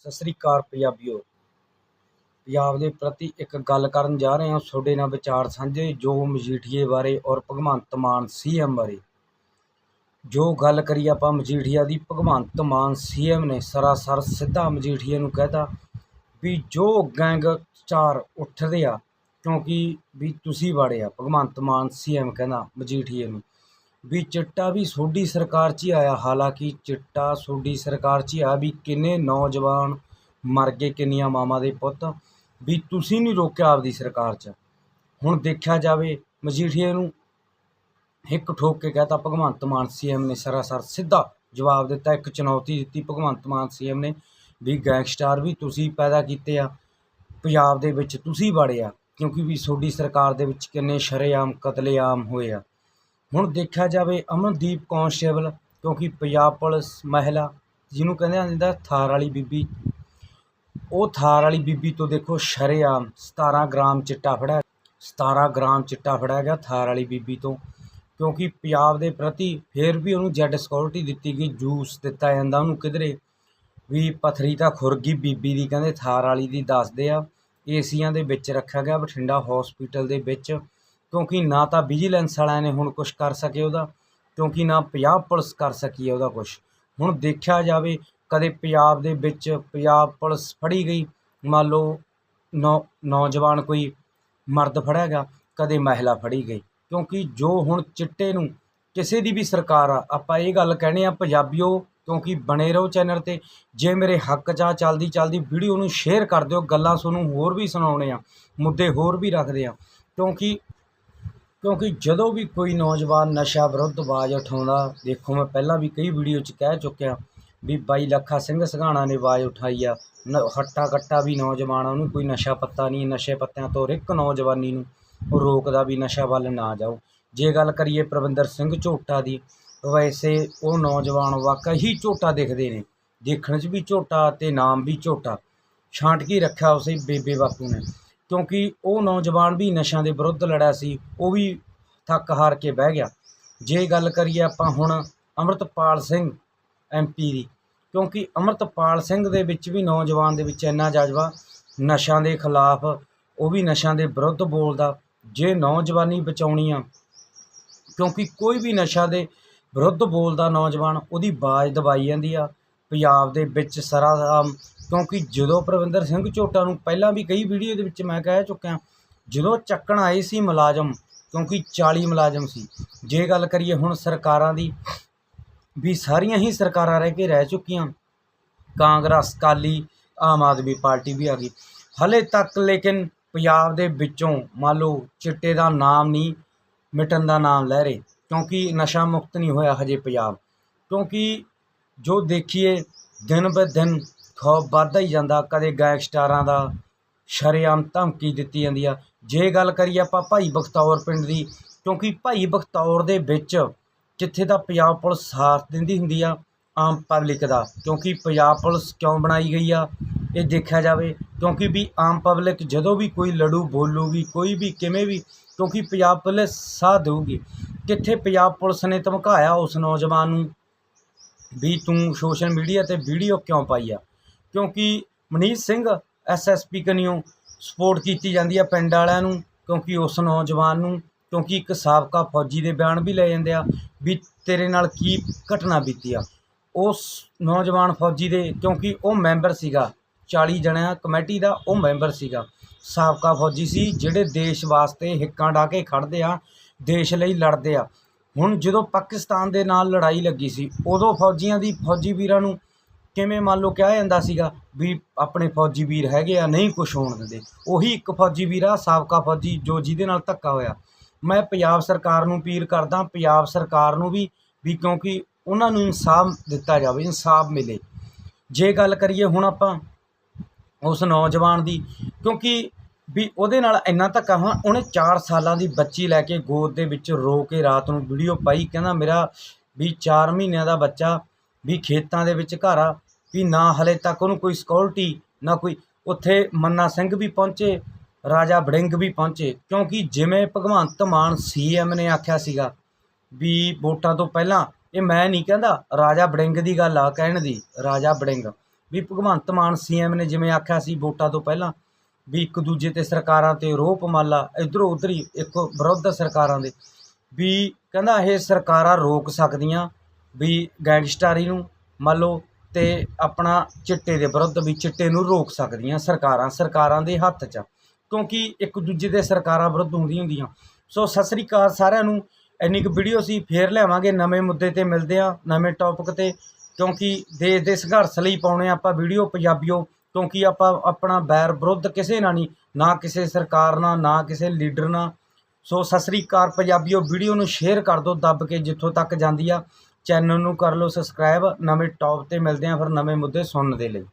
ਸਤਿ ਸ੍ਰੀ ਅਕਾਲ ਪੰਜਾਬੀਓ। ਪੰਜਾਬ ਦੇ ਪ੍ਰਤੀ ਇੱਕ ਗੱਲ ਕਰਨ ਜਾ ਰਹੇ ਹਾਂ, ਤੁਹਾਡੇ ਨਾਲ ਵਿਚਾਰ ਸਾਂਝੇ, ਜੋ ਮਜੀਠੀਏ ਬਾਰੇ ਔਰ ਭਗਵੰਤ ਮਾਨ ਸੀਐਮ ਬਾਰੇ। ਜੋ ਗੱਲ ਕਰੀ ਆਪਾਂ ਮਜੀਠੀਆ ਦੀ, ਭਗਵੰਤ ਮਾਨ ਸੀਐਮ ਨੇ ਸਰਾਸਰ ਸਿੱਧਾ ਮਜੀਠੀਏ ਨੂੰ ਕਹਿਤਾ ਵੀ ਜੋ ਗੈਂਗਸਟਰ ਉੱਠਦੇ ਆ, ਕਿਉਂਕਿ ਵੀ ਤੁਸੀਂ ਵਾੜੇ ਆ, ਭਗਵੰਤ ਮਾਨ ਸੀਐਮ ਕਹਿੰਦਾ ਮਜੀਠੀਏ ਨੂੰ। ਵੀ ਚਿੱਟਾ ਵੀ ਤੁਹਾਡੀ ਸਰਕਾਰ 'ਚ ਹੀ ਆਇਆ। ਹਾਲਾਂਕਿ ਚਿੱਟਾ ਤੁਹਾਡੀ ਸਰਕਾਰ 'ਚ ਹੀ ਆ ਵੀ ਕਿੰਨੇ ਨੌਜਵਾਨ ਮਰ ਗਏ, ਕਿੰਨੀਆਂ ਮਾਵਾਂ ਦੇ ਪੁੱਤ। ਵੀ ਤੁਸੀਂ ਨਹੀਂ ਰੋਕਿਆ ਆਪਦੀ ਸਰਕਾਰ 'ਚ। ਹੁਣ ਦੇਖਿਆ ਜਾਵੇ ਮਜੀਠੀਏ ਨੂੰ ਇੱਕ ਠੋਕ ਕੇ ਕਹਤਾ, ਭਗਵੰਤ ਮਾਨ ਸੀਐਮ ਨੇ ਸਰਾਸਰ ਸਿੱਧਾ ਜਵਾਬ ਦਿੱਤਾ। ਇੱਕ ਚੁਣੌਤੀ ਦਿੱਤੀ ਭਗਵੰਤ ਮਾਨ ਸੀਐਮ ਨੇ ਵੀ ਗੈਂਗਸਟਰ ਵੀ ਤੁਸੀਂ ਪੈਦਾ ਕੀਤੇ ਆ, ਪੰਜਾਬ ਦੇ ਵਿੱਚ ਤੁਸੀਂ ਵੜੇ ਆ, ਕਿਉਂਕਿ ਵੀ ਤੁਹਾਡੀ ਸਰਕਾਰ ਦੇ ਵਿੱਚ ਕਿੰਨੇ ਸ਼ਰੇਆਮ, ਕਤਲੇਆਮ ਹੋਏ ਆ। ਹੁਣ ਦੇਖਿਆ ਜਾਵੇ ਅਮਨਦੀਪ ਕੌਂਸਟੇਬਲ ਕਿਉਂਕਿ ਪੰਜਾਬ ਪੁਲਿਸ ਮਹਿਲਾ, ਜਿਹਨੂੰ ਕਹਿੰਦੇ ਆ ਜਾਂਦਾ ਥਾਰ ਵਾਲੀ ਬੀਬੀ। ਉਹ ਥਾਰ ਵਾਲੀ ਬੀਬੀ ਤੋਂ ਦੇਖੋ ਸ਼ਰੇਆਮ 17 ਗ੍ਰਾਮ ਚਿੱਟਾ ਫੜਿਆ 17 ਗ੍ਰਾਮ ਚਿੱਟਾ ਫੜਿਆ ਗਿਆ ਥਾਰ ਵਾਲੀ ਬੀਬੀ ਤੋਂ, ਕਿਉਂਕਿ ਪੰਜਾਬ ਦੇ ਪ੍ਰਤੀ ਫਿਰ ਵੀ ਉਹਨੂੰ ਜੈਡ ਸਿਕਿਉਰਿਟੀ ਦਿੱਤੀ ਗਈ, ਜੂਸ ਦਿੱਤਾ ਜਾਂਦਾ ਉਹਨੂੰ ਕਿਧਰੇ। ਵੀ ਪਥਰੀ ਤਾਂ ਖੁਰਗੀ ਬੀਬੀ ਦੀ ਕਹਿੰਦੇ ਥਾਰ ਵਾਲੀ ਦੀ ਦੱਸਦੇ ਆ, ਏਸੀਆਂ ਦੇ ਵਿੱਚ ਰੱਖਿਆ ਗਿਆ, ਬਠਿੰਡਾ ਹਸਪੀਟਲ ਦੇ ਵਿੱਚ। ਕਿਉਂਕਿ ਨਾ ਤਾਂ ਵਿਜੀਲੈਂਸ ਵਾਲਿਆਂ ਨੇ ਹੁਣ ਕੁਝ ਕਰ ਸਕੇ ਉਹਦਾ, ਕਿਉਂਕਿ ਨਾ ਪੰਜਾਬ ਪੁਲਿਸ ਕਰ ਸਕੀ ਹੈ ਉਹਦਾ ਕੁਝ ਹੁਣ ਦੇਖਿਆ ਜਾਵੇ, ਕਦੇ ਪੰਜਾਬ ਦੇ ਵਿੱਚ ਪੰਜਾਬ ਪੁਲਿਸ ਫੜੀ ਗਈ, ਮੰਨ ਲਓ ਨੌ, ਨੌਜਵਾਨ ਕੋਈ ਮਰਦ ਫੜਿਆ ਗਿਆ, ਕਦੇ ਮਹਿਲਾ ਫੜੀ ਗਈ। ਕਿਉਂਕਿ ਜੋ ਹੁਣ ਚਿੱਟੇ ਨੂੰ ਕਿਸੇ ਦੀ ਵੀ ਸਰਕਾਰ ਆ, ਆਪਾਂ ਇਹ ਗੱਲ ਕਹਿੰਦੇ ਆ ਪੰਜਾਬੀਓ, ਕਿਉਂਕਿ ਬਣੇ ਰਹੋ ਚੈਨਲ ਤੇ, ਜੇ ਮੇਰੇ ਹੱਕ 'ਚ ਆ, ਚੱਲਦੀ ਚੱਲਦੀ ਵੀਡੀਓ ਨੂੰ ਸ਼ੇਅਰ ਕਰ ਦਿਓ, ਗੱਲਾਂ ਤੁਹਾਨੂੰ ਹੋਰ ਵੀ ਸੁਣਾਉਣੇ ਆ, ਮੁੱਦੇ ਹੋਰ ਵੀ ਰੱਖਦੇ ਆ। ਕਿਉਂਕਿ ਕਿਉਂਕਿ ਜਦੋਂ ਵੀ ਕੋਈ ਨੌਜਵਾਨ ਨਸ਼ਾ ਵਿਰੁੱਧ ਆਵਾਜ਼ ਉਠਾਉਂਦਾ, ਦੇਖੋ ਮੈਂ ਪਹਿਲਾਂ ਵੀ ਕਈ ਵੀਡੀਓ 'ਚ ਕਹਿ ਚੁੱਕਿਆ ਵੀ ਬਾਈ ਲੱਖਾ ਸਿੰਘ ਸਘਾਣਾ ਨੇ ਆਵਾਜ਼ ਉਠਾਈ ਆ। ਹੱਟਾ ਕੱਟਾ ਵੀ ਨੌਜਵਾਨ ਉਹਨੂੰ ਕੋਈ ਨਸ਼ਾ ਪੱਤਾ ਨਹੀਂ, ਨਸ਼ੇ ਪੱਤਿਆਂ ਤੋਂ ਹਰ ਇੱਕ ਨੌਜਵਾਨੀ ਨੂੰ ਉਹ ਰੋਕਦਾ ਵੀ ਨਸ਼ਾ ਵੱਲ ਨਾ ਜਾਓ। ਜੇ ਗੱਲ ਕਰੀਏ ਪ੍ਰਵਿੰਦਰ ਸਿੰਘ ਝੋਟਾ ਦੀ, ਵੈਸੇ ਉਹ ਨੌਜਵਾਨ ਵਾਕਈ ਹੀ ਝੋਟਾ ਦਿਖਦੇ ਨੇ। ਦੇਖਣ 'ਚ ਵੀ ਝੋਟਾ ਤੇ ਨਾਮ ਵੀ ਝੋਟਾ। ਛਾਂਟ ਕੇ ਰੱਖਿਆ ਉਸੇ ਬੇਬੇ ਬਾਪੂ ਨੇ। ਕਿਉਂਕਿ ਉਹ ਨੌਜਵਾਨ ਵੀ ਨਸ਼ਿਆਂ ਦੇ ਵਿਰੁੱਧ ਲੜਿਆ ਸੀ, ਉਹ ਵੀ ਥੱਕ ਹਾਰ ਕੇ ਬਹਿ ਗਿਆ। ਜੇ ਗੱਲ ਕਰੀਏ ਆਪਾਂ ਹੁਣ ਅੰਮ੍ਰਿਤਪਾਲ ਸਿੰਘ ਐਮਪੀ ਦੀ, ਕਿਉਂਕਿ ਅੰਮ੍ਰਿਤਪਾਲ ਸਿੰਘ ਦੇ ਵਿੱਚ ਵੀ ਨੌਜਵਾਨ ਦੇ ਵਿੱਚ ਇੰਨਾ ਜਜ਼ਬਾ ਨਸ਼ਿਆਂ ਦੇ ਖਿਲਾਫ, ਉਹ ਵੀ ਨਸ਼ਿਆਂ ਦੇ ਵਿਰੁੱਧ ਬੋਲਦਾ। ਜੇ ਨੌਜਵਾਨੀ ਬਚਾਉਣੀ ਆ, ਕਿਉਂਕਿ ਕੋਈ ਵੀ ਨਸ਼ਾ ਦੇ ਵਿਰੁੱਧ ਬੋਲਦਾ ਨੌਜਵਾਨ, ਉਹਦੀ ਬਾਜ਼ ਦਬਾਈ ਜਾਂਦੀ ਆ। ਪੰਜਾਬ ਦੇ ਵਿੱਚ ਸਰਾਸਰ ਕਿਉਂਕਿ ਜਦੋਂ ਪ੍ਰਵਿੰਦਰ ਸਿੰਘ ਝੋਟਾ ਨੂੰ ਪਹਿਲਾਂ ਵੀ ਕਈ ਵੀਡੀਓ ਦੇ ਵਿੱਚ ਮੈਂ ਕਹਿ ਚੁੱਕਿਆ, ਜਦੋਂ ਚੱਕਣ ਆਏ ਸੀ ਮੁਲਾਜ਼ਮ, ਕਿਉਂਕਿ 40 ਮੁਲਾਜ਼ਮ ਸੀ, ਜੇ ਗੱਲ ਕਰੀਏ ਹੁਣ ਸਰਕਾਰਾਂ ਦੀ, ਵੀ ਸਾਰੀਆਂ ਹੀ ਸਰਕਾਰਾਂ ਰਹਿ ਕੇ ਰਹਿ ਚੁੱਕੀਆਂ, ਕਾਂਗਰਸ, ਅਕਾਲੀ, ਆਮ ਆਦਮੀ ਪਾਰਟੀ ਵੀ ਆ ਗਈ। ਹਲੇ ਤੱਕ ਲੇਕਿਨ ਪੰਜਾਬ ਦੇ ਵਿੱਚੋਂ ਮੰਨ ਲਓ ਚਿੱਟੇ ਦਾ ਨਾਮ ਨਹੀਂ, ਮਿਟਣ ਦਾ ਨਾਮ ਲੈ ਰਹੇ, ਕਿਉਂਕਿ ਨਸ਼ਾ ਮੁਕਤ ਨਹੀਂ ਹੋਇਆ ਹਜੇ ਪੰਜਾਬ। ਕਿਉਂਕਿ ਜੋ ਦੇਖੀਏ, ਦਿਨ ਬ ਦਿਨ ਖੌਫ ਵੱਧਦਾ ਹੀ ਜਾਂਦਾ, ਕਦੇ ਗੈਂਗਸਟਰਾਂ ਦਾ ਸ਼ਰੇਆਮ ਧਮਕੀ ਦਿੱਤੀ ਜਾਂਦੀ ਆ। ਜੇ ਗੱਲ ਕਰੀਏ ਆਪਾਂ ਭਾਈ ਬਖਤੌਰ ਪਿੰਡ ਦੀ, ਕਿਉਂਕਿ ਭਾਈ ਬਖਤੌਰ ਦੇ ਵਿੱਚ ਜਿੱਥੇ ਦਾ ਪੰਜਾਬ ਪੁਲਿਸ ਸਾਥ ਦਿੰਦੀ ਹੁੰਦੀ ਆ, ਆਮ ਪਬਲਿਕ ਦਾ, ਕਿਉਂਕਿ ਪੰਜਾਬ ਪੁਲਿਸ ਕਿਉਂ ਬਣਾਈ ਗਈ ਆ, ਇਹ ਦੇਖਿਆ ਜਾਵੇ। ਕਿਉਂਕਿ ਵੀ ਆਮ ਪਬਲਿਕ ਜਦੋਂ ਵੀ ਕੋਈ ਲੜੂ ਬੋਲੂਗੀ, ਕੋਈ ਵੀ ਕਿਵੇਂ ਵੀ, ਕਿਉਂਕਿ ਪੰਜਾਬ ਪੁਲਿਸ ਸਾਥ ਦੇਊਗੀ। ਕਿੱਥੇ ਪੰਜਾਬ ਪੁਲਿਸ ਨੇ ਧਮਕਾਇਆ ਉਸ ਨੌਜਵਾਨ ਨੂੰ, ਵੀ ਤੂੰ ਸੋਸ਼ਲ ਮੀਡੀਆ ਤੇ ਵੀਡੀਓ ਕਿਉਂ ਪਾਈ ਆ? ਕਿਉਂਕਿ ਮਨੀਸ਼ ਸਿੰਘ ਐਸਐਸਪੀ ਕਨਿਓ ਸਪੋਰਟ ਕੀਤੀ ਜਾਂਦੀ ਆ ਪਿੰਡ ਵਾਲਿਆਂ ਨੂੰ, ਕਿਉਂਕਿ ਉਸ ਨੌਜਵਾਨ ਨੂੰ, ਕਿਉਂਕਿ ਇੱਕ ਸਾਬਕਾ ਫੌਜੀ ਦੇ ਬਿਆਨ ਵੀ ਲੈ ਜਾਂਦੇ ਆ ਵੀ ਤੇਰੇ ਨਾਲ ਕੀ ਘਟਨਾ ਬੀਤੀ ਆ। ਉਸ ਨੌਜਵਾਨ ਫੌਜੀ ਦੇ, ਕਿਉਂਕਿ ਉਹ ਮੈਂਬਰ ਸੀਗਾ 40 ਜਣਿਆਂ ਕਮੇਟੀ ਦਾ ਉਹ ਮੈਂਬਰ ਸੀਗਾ। ਸਾਬਕਾ ਫੌਜੀ ਸੀ ਜਿਹੜੇ ਦੇਸ਼ ਵਾਸਤੇ ਹਿੱਕਾਂ ਢਾ ਕੇ ਖੜਦੇ ਆ, ਦੇਸ਼ ਲਈ ਲੜਦੇ ਆ। ਹੁਣ ਜਦੋਂ ਪਾਕਿਸਤਾਨ ਦੇ ਨਾਲ ਲੜਾਈ ਲੱਗੀ ਸੀ, ਉਦੋਂ ਫੌਜੀਆਂ ਦੀ ਫੌਜੀ ਵੀਰਾਂ ਨੂੰ ਕਿਵੇਂ ਮੰਨ ਲਓ ਕਿਹਾ ਜਾਂਦਾ ਸੀਗਾ ਵੀ ਆਪਣੇ ਫੌਜੀ ਵੀਰ ਹੈਗੇ ਆ, ਨਹੀਂ ਕੁਝ ਹੋਣ ਦਿੰਦੇ। ਉਹੀ ਇੱਕ ਫੌਜੀ ਵੀਰ ਆ, ਸਾਬਕਾ ਫੌਜੀ, ਜੋ ਜਿਹਦੇ ਨਾਲ ਧੱਕਾ ਹੋਇਆ। ਮੈਂ ਪੰਜਾਬ ਸਰਕਾਰ ਨੂੰ ਅਪੀਲ ਕਰਦਾ, ਪੰਜਾਬ ਸਰਕਾਰ ਨੂੰ ਵੀ ਵੀ ਕਿਉਂਕਿ ਉਹਨਾਂ ਨੂੰ ਇਨਸਾਫ ਦਿੱਤਾ ਜਾਵੇ, ਇਨਸਾਫ ਮਿਲੇ। ਜੇ ਗੱਲ ਕਰੀਏ ਹੁਣ ਆਪਾਂ ਉਸ ਨੌਜਵਾਨ ਦੀ, ਕਿਉਂਕਿ ਵੀ ਉਹਦੇ ਨਾਲ ਇੰਨਾ ਧੱਕਾ ਹੋਇਆ, ਉਹਨੇ 4 ਸਾਲਾਂ ਦੀ ਬੱਚੀ ਲੈ ਕੇ ਗੋਦ ਦੇ ਵਿੱਚ ਰੋ ਕੇ ਰਾਤ ਨੂੰ ਵੀਡੀਓ ਪਾਈ, ਕਹਿੰਦਾ ਮੇਰਾ ਵੀ 4 ਮਹੀਨਿਆਂ ਦਾ ਬੱਚਾ ਵੀ ਖੇਤਾਂ ਦੇ ਵਿੱਚ ਘਰ ਆ, ਵੀ ਨਾ ਹਲੇ ਤੱਕ ਉਹਨੂੰ ਕੋਈ ਸਿਕਿਉਰਿਟੀ ਨਾ ਕੋਈ ਉੱਥੇ ਮੰਨਾ ਸਿੰਘ ਵੀ ਪਹੁੰਚੇ, ਰਾਜਾ ਬੜਿੰਗ ਵੀ ਪਹੁੰਚੇ। ਕਿਉਂਕਿ ਜਿਵੇਂ ਭਗਵੰਤ ਮਾਨ ਸੀਐਮ ਨੇ ਆਖਿਆ ਸੀਗਾ ਵੀ ਵੋਟਾਂ ਤੋਂ ਪਹਿਲਾਂ, ਇਹ ਮੈਂ ਨਹੀਂ ਕਹਿੰਦਾ, ਰਾਜਾ ਵੜਿੰਗ ਦੀ ਗੱਲ ਆ ਕਹਿਣ ਦੀ, ਰਾਜਾ ਬੜਿੰਗ ਵੀ ਭਗਵੰਤ ਮਾਨ ਸੀਐਮ ਨੇ ਜਿਵੇਂ ਆਖਿਆ ਸੀ ਵੋਟਾਂ ਤੋਂ ਪਹਿਲਾਂ, ਵੀ ਇੱਕ ਦੂਜੇ ਤੇ ਸਰਕਾਰਾਂ ਤੇ ਰੋਪ ਮਾਲਾ, ਇਧਰੋਂ ਉਧਰ ਹੀ ਇੱਕ ਵਿਰੁੱਧ ਸਰਕਾਰਾਂ ਦੇ, ਵੀ ਕਹਿੰਦਾ ਇਹ ਸਰਕਾਰਾਂ ਰੋਕ ਸਕਦੀਆਂ ਵੀ ਗੈਂਗਸਟਾਰੀ ਨੂੰ ਮੰਨ ਲਓ ਤੇ ਆਪਣਾ ਚਿੱਟੇ ਦੇ ਵਿਰੁੱਧ ਵੀ ਚਿੱਟੇ ਨੂੰ ਰੋਕ ਸਕਦੀਆਂ ਸਰਕਾਰਾਂ ਸਰਕਾਰਾਂ ਦੇ ਹੱਥ 'ਚ। ਕਿਉਂਕਿ ਇੱਕ ਦੂਜੇ ਦੇ ਸਰਕਾਰਾਂ ਵਿਰੁੱਧ ਹੁੰਦੀਆਂ ਹੁੰਦੀਆਂ। ਸੋ ਸਤਿ ਸ੍ਰੀ ਅਕਾਲ ਸਾਰਿਆਂ ਨੂੰ। ਇੰਨੀ ਕੁ ਵੀਡੀਓ ਅਸੀਂ ਫੇਰ ਲਿਆਵਾਂਗੇ ਨਵੇਂ ਮੁੱਦੇ ਤੇ ਮਿਲਦੇ ਆ ਨਵੇਂ ਟੌਪਿਕ ਤੇ। ਕਿਉਂਕਿ ਦੇਸ਼ ਦੇ ਸੰਘਰਸ਼ ਲਈ ਪਾਉਣੇ ਆਪਾਂ ਵੀਡੀਓ ਪੰਜਾਬੀਓ। ਕਿਉਂਕਿ ਆਪਾਂ ਆਪਣਾ ਬੈਰ ਵਿਰੁੱਧ ਕਿਸੇ ਨਾਲ ਨਹੀਂ, ਨਾ ਕਿਸੇ ਸਰਕਾਰ ਨਾਲ, ਨਾ ਕਿਸੇ ਲੀਡਰ ਨਾਲ। ਸੋ ਸਤਿ ਸ੍ਰੀ ਅਕਾਲ ਪੰਜਾਬੀਓ ਵੀਡੀਓ ਨੂੰ ਸ਼ੇਅਰ ਕਰ ਦਿਓ, ਦੱਬ ਕੇ ਜਿੱਥੋਂ ਤੱਕ ਜਾਂਦੀ ਆ। ਚੈਨਲ ਨੂੰ ਕਰ ਲਓ ਸਬਸਕ੍ਰਾਈਬ ਨਵੇਂ ਟੌਪ ਤੇ ਮਿਲਦੇ ਆ ਫਿਰ ਨਵੇਂ ਮੁੱਦੇ ਸੁਣਨ ਦੇ ਲਈ।